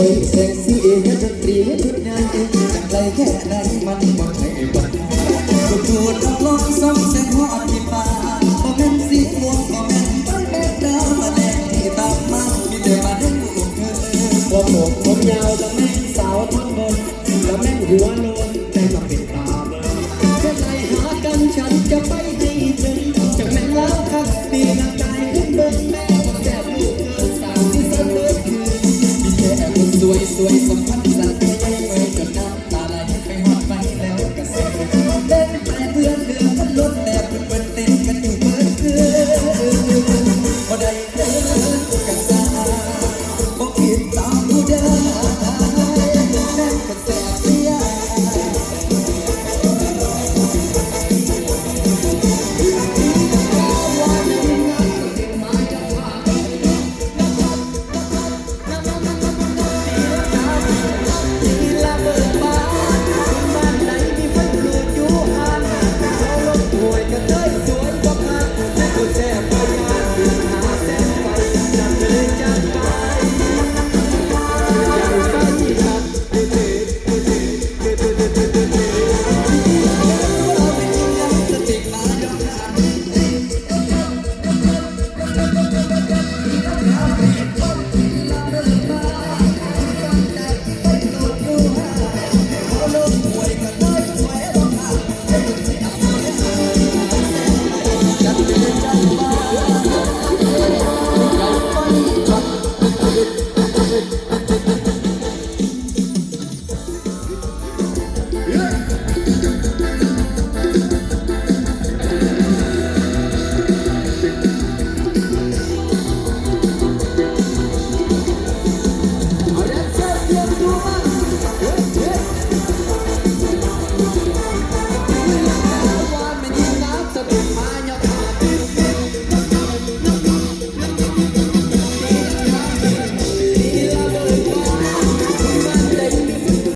เฮ้ยเซ็กซี่เฮ็ดดนตรีให้ทุกงานเองจังไรแค่ไหนมันบ่ใช่บันก็จูดเอาลองส่องแสงหอดที่ฟ้าบ่แม่นสีม่วงบ่แม่นต้นแม่ดาวแสดงที่ตามมามีแต่มาให้ลูกเธอผมผมผมยาวแล้วแม่งสาวทั้งบนแล้วแม่งหัวโลน วยสวยสัมพันธ์สันติเมื่อจนน้ำตาไหลไปหอดไปแล้วกระเซ็นเล่นแต่เพื่อเดือพันล้นแต่เพื่อนเต้นกันอยู่เมื่อคืนบ่ใดเดินกันซาบอกคิดตามผู้เดิแม่นกันแสบ